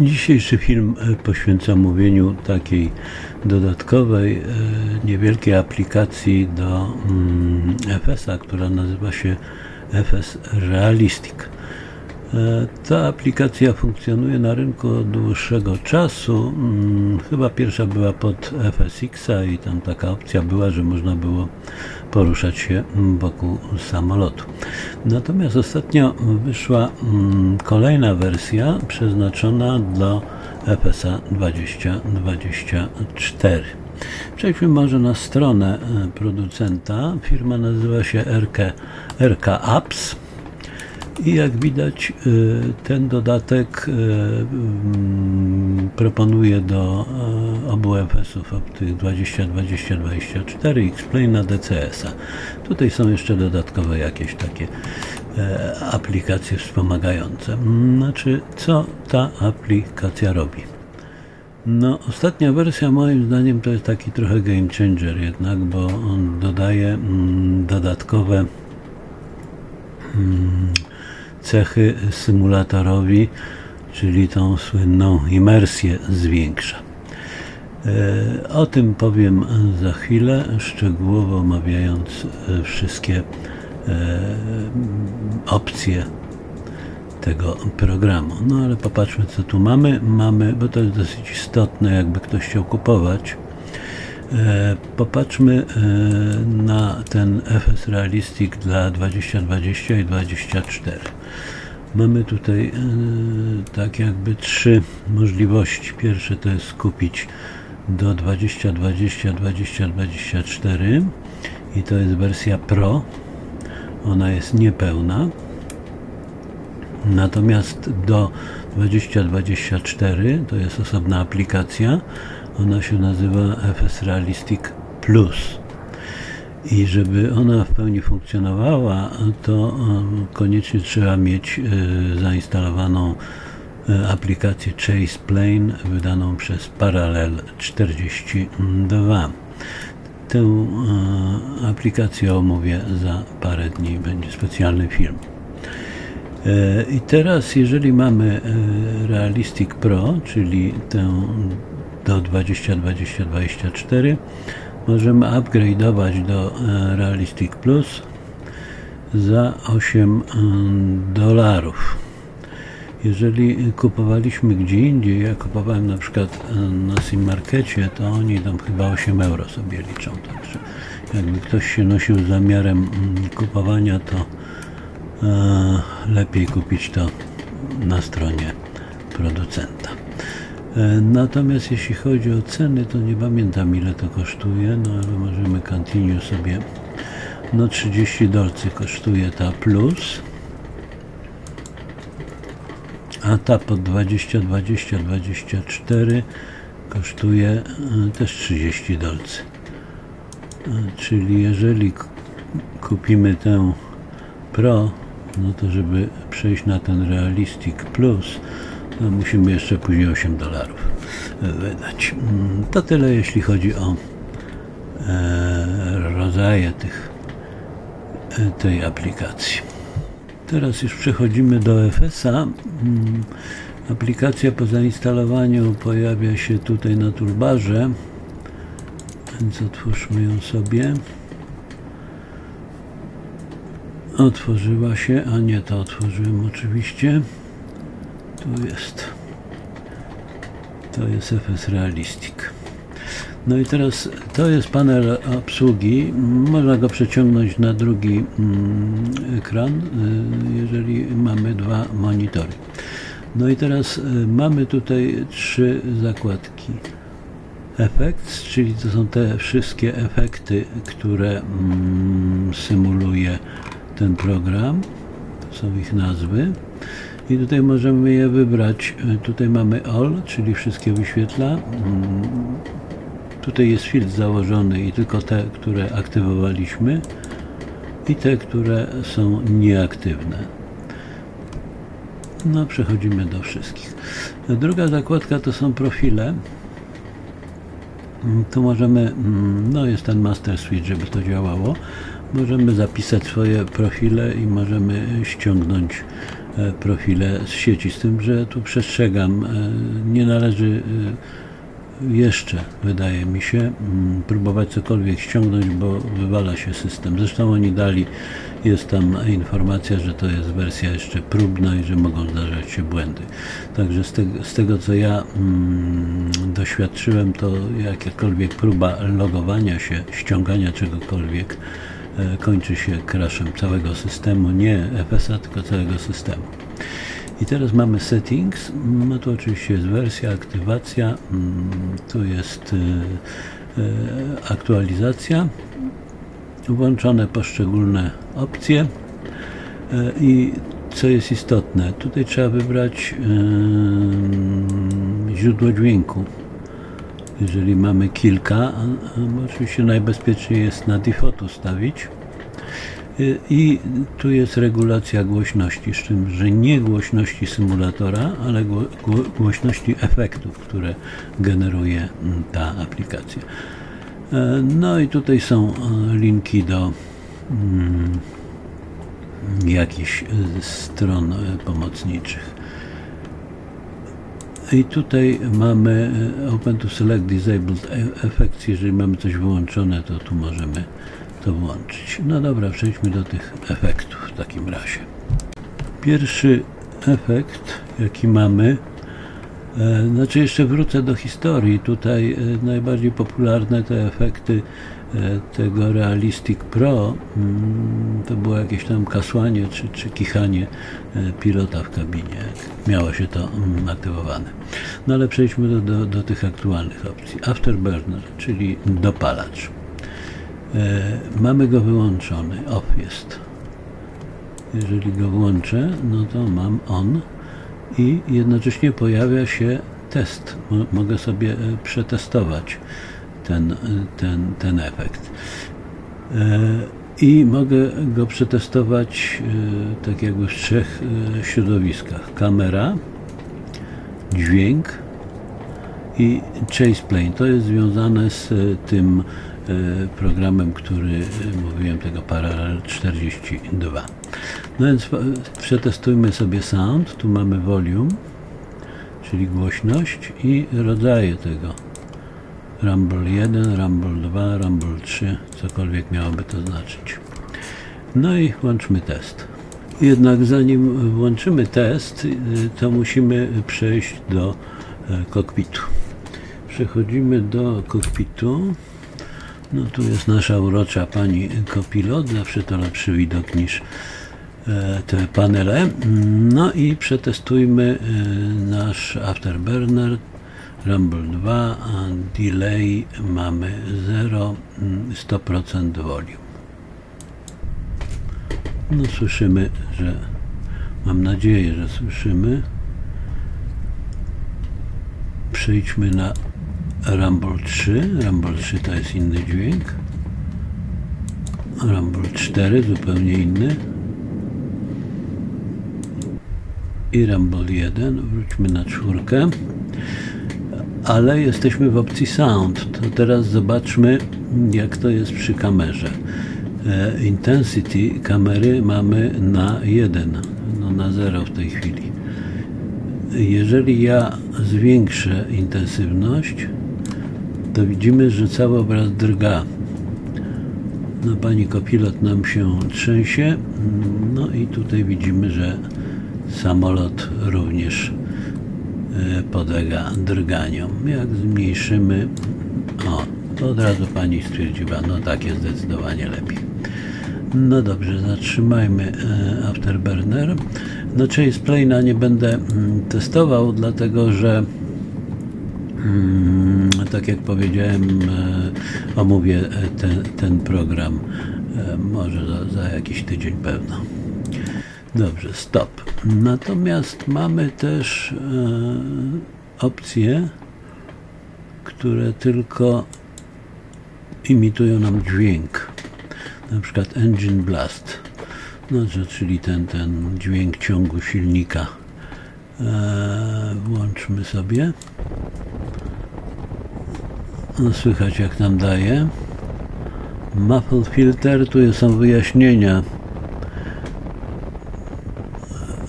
Dzisiejszy film e, poświęca mówieniu takiej dodatkowej, e, niewielkiej aplikacji do mm, FS-a, która nazywa się FS Realistic. E, Ta aplikacja funkcjonuje na rynku od dłuższego czasu. Mm, Chyba pierwsza była pod FSX-a i tam taka opcja była, że można było poruszać się wokół samolotu. Natomiast ostatnio wyszła mm, kolejna wersja przeznaczona do FSA 2024. Przejdźmy może na stronę e, producenta. Firma nazywa się RK, RK Apps. I jak widać, y, ten dodatek y, mm, proponuje do y, obu FS-ów, tych 20, 20, 24 Explain na DCS-a. Tutaj są jeszcze dodatkowe jakieś takie e, aplikacje wspomagające. Znaczy, co ta aplikacja robi? No, ostatnia wersja moim zdaniem to jest taki trochę game changer jednak, bo on dodaje mm, dodatkowe cechy symulatorowi, czyli tą słynną imersję zwiększa. E, O tym powiem za chwilę, szczegółowo omawiając e, wszystkie e, opcje tego programu. No ale popatrzmy co tu mamy. Mamy, bo to jest dosyć istotne, jakby ktoś chciał kupować. E, Popatrzmy e, na ten FS Realistic dla 2020 i 2024. Mamy tutaj e, tak jakby trzy możliwości. Pierwsze to jest kupić do 2020 2024 i to jest wersja Pro. Ona jest niepełna. Natomiast do 2024 to jest osobna aplikacja. Ona się nazywa FS Realistic Plus. I żeby ona w pełni funkcjonowała, to koniecznie trzeba mieć e, zainstalowaną e, aplikację Chase Plane wydaną przez Parallel 42. Tę e, aplikację omówię za parę dni, będzie specjalny film. I teraz, jeżeli mamy Realistic Pro, czyli tę do 2020-2024, możemy upgrade'ować do e, Realistic Plus za 8 dolarów. Jeżeli kupowaliśmy gdzie indziej, ja kupowałem na przykład e, na Sim Markecie, to oni tam chyba 8 euro sobie liczą. Także jakby ktoś się nosił z zamiarem mm, kupowania, to e, lepiej kupić to na stronie producenta. E, Natomiast jeśli chodzi o ceny, to nie pamiętam ile to kosztuje, no ale możemy continue sobie. No 30 dolców kosztuje ta plus, a ta pod 20, 20, 24 kosztuje e, też 30 dolcy. E, Czyli jeżeli kupimy tę Pro, no to żeby przejść na ten Realistic Plus, musimy jeszcze później 8 dolarów e, wydać. Mm, To tyle jeśli chodzi o e, rodzaje tych, e, tej aplikacji. Teraz już przechodzimy do FS-a. Mm, Aplikacja po zainstalowaniu pojawia się tutaj na toolbarze, więc otwórzmy ją sobie. Otworzyła się, a nie to otworzyłem oczywiście. Tu jest. To jest FS Realistic. No i teraz to jest panel obsługi. Można go przeciągnąć na drugi mm, ekran, y, jeżeli mamy dwa monitory. No i teraz y, mamy tutaj trzy zakładki. Effects, czyli to są te wszystkie efekty, które mm, symuluje ten program. To są ich nazwy. I tutaj możemy je wybrać. Tutaj mamy All, czyli wszystkie wyświetla. Tutaj jest filtr założony i tylko te, które aktywowaliśmy i te, które są nieaktywne. No, przechodzimy do wszystkich. Druga zakładka to są profile. Tu możemy, no jest ten master switch, żeby to działało. Możemy zapisać swoje profile i możemy ściągnąć profile z sieci. Z tym, że tu przestrzegam, e, nie należy e, jeszcze, wydaje mi się, mm, próbować cokolwiek ściągnąć, bo wywala się system. Zresztą oni dali, jest tam informacja, że to jest wersja jeszcze próbna i że mogą zdarzać się błędy. Także z tego, z tego co ja mm, doświadczyłem, to jakakolwiek próba logowania się, ściągania czegokolwiek e, kończy się crashem całego systemu, nie FSA, tylko całego systemu. I teraz mamy settings. No tu oczywiście jest wersja, aktywacja, mm, tu jest y, y, aktualizacja, włączone poszczególne opcje i co jest istotne, tutaj trzeba wybrać y, źródło dźwięku. Jeżeli mamy kilka, oczywiście najbezpieczniej jest na default ustawić. Y, I tu jest regulacja głośności, z czym, że nie głośności symulatora, ale gło, gło, głośności efektów, które generuje mm, ta aplikacja. E, No i tutaj są e, linki do mm, jakichś e, stron pomocniczych. I tutaj mamy e, Open to Select Disabled e- Effects. Jeżeli mamy coś wyłączone, to tu możemy to włączyć. No dobra, przejdźmy do tych efektów w takim razie. Pierwszy efekt, jaki mamy, e, znaczy jeszcze wrócę do historii. Tutaj najbardziej popularne te efekty tego Realistic Pro mm, to było jakieś tam kasłanie czy, czy kichanie e, pilota w kabinie, miało się to mm, aktywowane. No ale przejdźmy do, do, do tych aktualnych opcji. Afterburner, czyli dopalacz. E, mamy go wyłączony, off jest. Jeżeli go włączę, no to mam on i jednocześnie pojawia się test. Mo- Mogę sobie e, przetestować ten, ten, ten efekt. E, I mogę go przetestować e, tak jakby w trzech e, środowiskach. Kamera, dźwięk i Chase Plane. To jest związane z tym programem, który mówiłem, tego Parallel 42. No więc przetestujmy sobie sound. Tu mamy volume, czyli głośność i rodzaje tego. Rumble 1, Rumble 2, Rumble 3, cokolwiek miałoby to znaczyć. No i włączmy test. Jednak zanim włączymy test, y, to musimy przejść do e, kokpitu. Przechodzimy do kokpitu. No tu jest nasza urocza pani kopilot, zawsze to lepszy widok niż e, te panele. No i przetestujmy e, nasz Afterburner Rumble 2, a delay mamy 0, mm, 100% volume. No słyszymy, że mam nadzieję, że słyszymy. Przejdźmy na Rumble 3. Rumble 3 to jest inny dźwięk. Rumble 4 zupełnie inny. I Rumble 1. Wróćmy na czwórkę. Ale jesteśmy w opcji Sound. To teraz zobaczmy, jak to jest przy kamerze. E, Intensity kamery mamy na 1, no na 0 w tej chwili. Jeżeli ja zwiększę intensywność, to widzimy, że cały obraz drga. No, pani kopilot nam się trzęsie. No i tutaj widzimy, że samolot również podlega drganiom. Jak zmniejszymy, o, to od razu pani stwierdziła, no tak jest zdecydowanie lepiej. No dobrze, zatrzymajmy e, Afterburner. No Chase Plane'a nie będę mm, testował, dlatego że mm, tak jak powiedziałem, e, omówię e, ten, ten program e, może za, za jakiś tydzień pewno. Dobrze, stop. Natomiast mamy też e, opcje, które tylko imitują nam dźwięk. Na przykład Engine Blast, no, czyli ten, ten dźwięk ciągu silnika. E, włączmy sobie. No, słychać jak nam daje. Muffle filter, tu są wyjaśnienia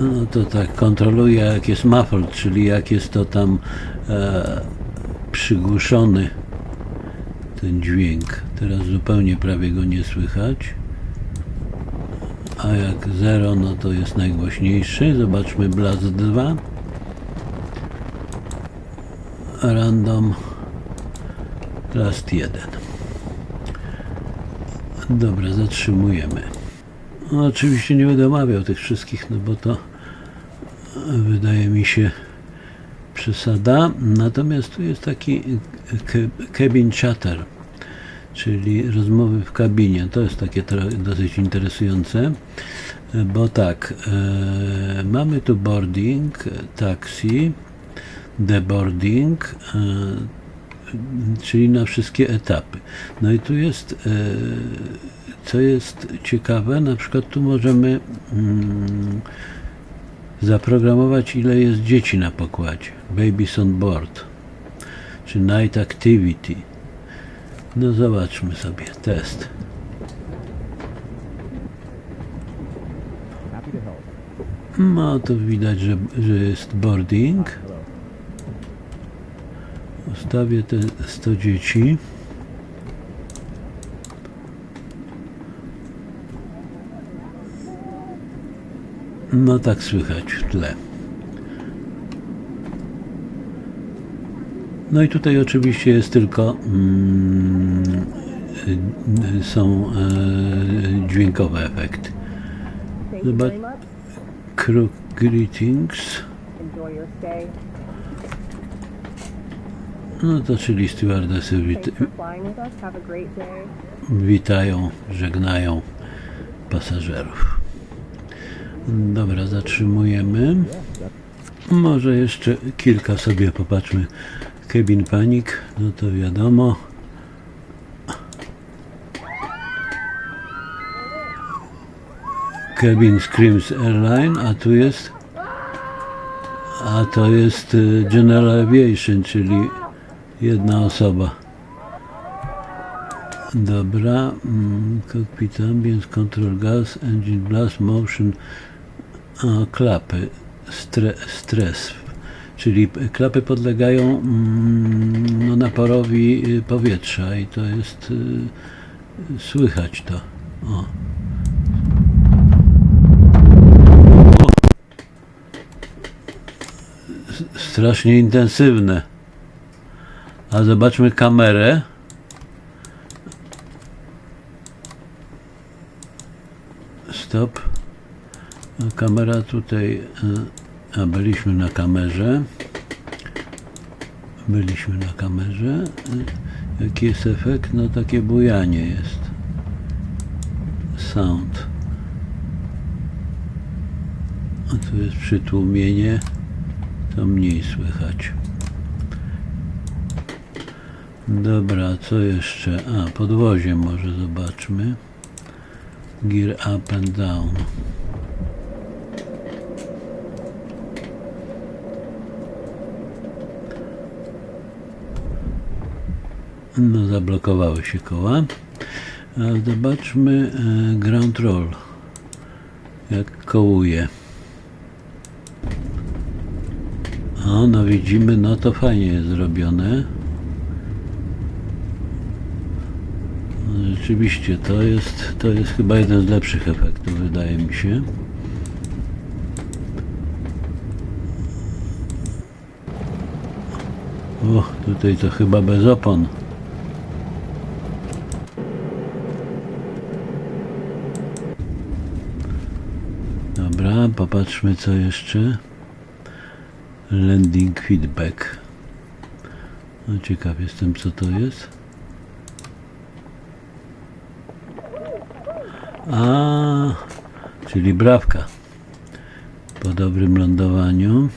No to tak, kontroluje jak jest muffled, czyli jak jest to tam e, przygłuszony ten dźwięk. Teraz zupełnie prawie go nie słychać. A jak 0, no to jest najgłośniejszy. Zobaczmy Blast 2. Random Blast 1. Dobra, zatrzymujemy. No, oczywiście nie będę omawiał tych wszystkich, no bo to wydaje mi się przesada. Natomiast tu jest taki cabin chatter, czyli rozmowy w kabinie. To jest takie dosyć interesujące, bo tak, e, mamy tu boarding, taxi, deboarding, e, czyli na wszystkie etapy. No i tu jest, e, co jest ciekawe, na przykład tu możemy mm, zaprogramować ile jest dzieci na pokładzie. Babies on board. Czy night activity. No zobaczmy sobie, test. No to widać, że, że jest boarding. Ustawię te 100 dzieci. No tak słychać w tle. No i tutaj oczywiście jest tylko mm, y, są e, dźwiękowe efekty. Much. Crew greetings. No to czyli stewardesy wit- witają, żegnają pasażerów. Dobra, zatrzymujemy. Może jeszcze kilka sobie popatrzmy. Cabin Panic, no to wiadomo. Cabin Screams Airline, a tu jest a to jest y, General Aviation, czyli jedna osoba. Dobra, mm, cockpit ambience, control gas, engine blast, motion, klapy, stre, stres, czyli klapy podlegają mm, no, naporowi y, powietrza i to jest, y, słychać to. O. Strasznie intensywne. A zobaczmy kamerę. Stop. A Kamera tutaj. e, A byliśmy na kamerze. Byliśmy na kamerze. Jaki jest efekt? No takie bujanie jest. Sound. A tu jest przytłumienie. To mniej słychać. Dobra, co jeszcze? A, podwozie może zobaczmy. Gear up and down. No, zablokowały się koła. A zobaczmy e, ground roll. Jak kołuje. O, no widzimy, no to fajnie jest zrobione. Rzeczywiście, to jest, to jest chyba jeden z lepszych efektów, wydaje mi się. O, tutaj to chyba bez opon. Dobra, popatrzmy co jeszcze. Landing feedback. No ciekaw jestem co to jest. A, czyli brawka. Po dobrym lądowaniu.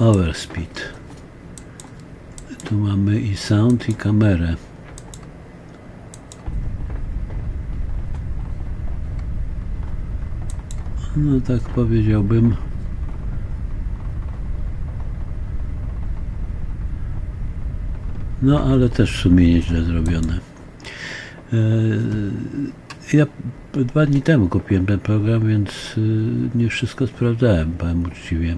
Overspeed. Tu mamy i sound, i kamerę. No tak powiedziałbym. No ale też w sumie nieźle zrobione. E, Ja dwa dni temu kupiłem ten program, więc y, nie wszystko sprawdzałem, powiem uczciwie.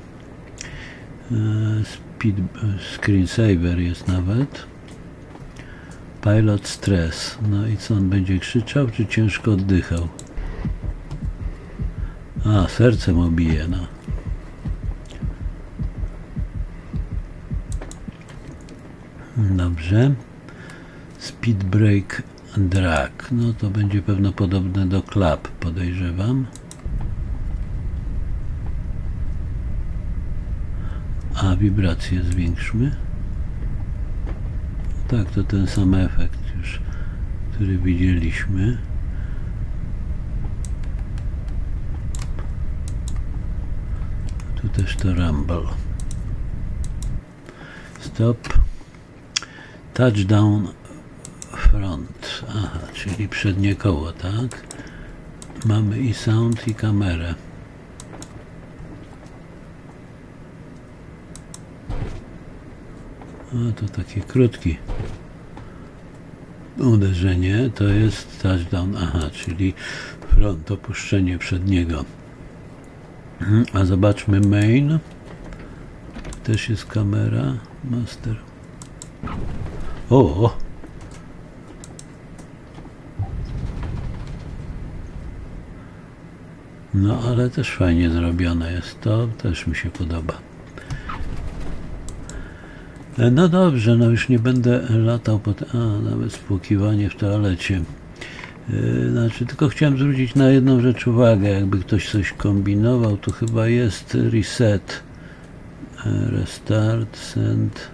E, Speed screensaver jest nawet. Pilot stress. No i co on będzie krzyczał, czy ciężko oddychał? A, serce mu bije, no. Dobrze. Speed brake drag. No to będzie pewno podobne do klap, podejrzewam. A wibrację zwiększmy. Tak, to ten sam efekt już, który widzieliśmy. Też to rumble. Stop. Touchdown front. Aha, czyli przednie koło, tak? Mamy i sound, i kamerę. A to takie krótki uderzenie to jest touchdown. Aha, czyli front, opuszczenie przedniego. Mhm, A zobaczmy main. Też jest kamera. Master. O! No, ale też fajnie zrobione jest to, też mi się podoba. E, No dobrze, no już nie będę latał po... A, nawet spłukiwanie w toalecie. E, Znaczy, tylko chciałem zwrócić na jedną rzecz uwagę. Jakby ktoś coś kombinował, to chyba jest reset. E, Restart, send.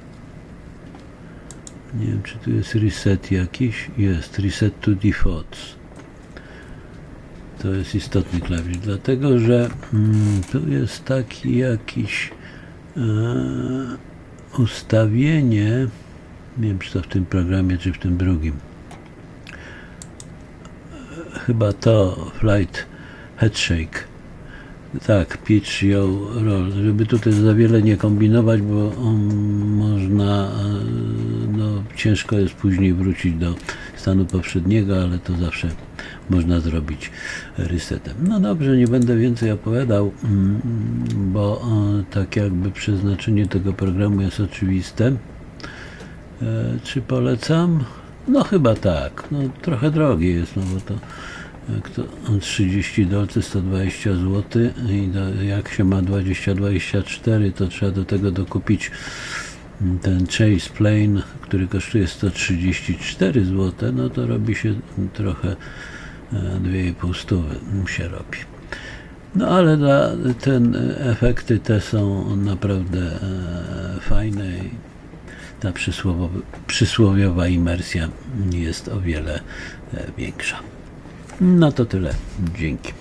Nie wiem, czy tu jest reset jakiś. Jest, reset to defaults. To jest istotny klawisz, dlatego że mm, tu jest taki jakiś e, ustawienie, nie wiem czy to w tym programie, czy w tym drugim. E, Chyba to Flight Headshake. Tak, pitch ją roll, żeby tutaj za wiele nie kombinować, bo on można, e, no ciężko jest później wrócić do stanu poprzedniego, ale to zawsze można zrobić resetem. No dobrze, nie będę więcej opowiadał, mm, bo e, tak jakby przeznaczenie tego programu jest oczywiste. E, Czy polecam? No chyba tak. No, trochę drogie jest, no bo to jak to 30 dolców 120 zł i do, jak się ma 20-24 to trzeba do tego dokupić mm, ten Chase Plane, który kosztuje 134 zł, no to robi się trochę e, 2,5 stówy się robi. No ale ten e, efekty te są naprawdę e, fajne ta przysłowiowa imersja jest o wiele e, większa. No to tyle. Dzięki.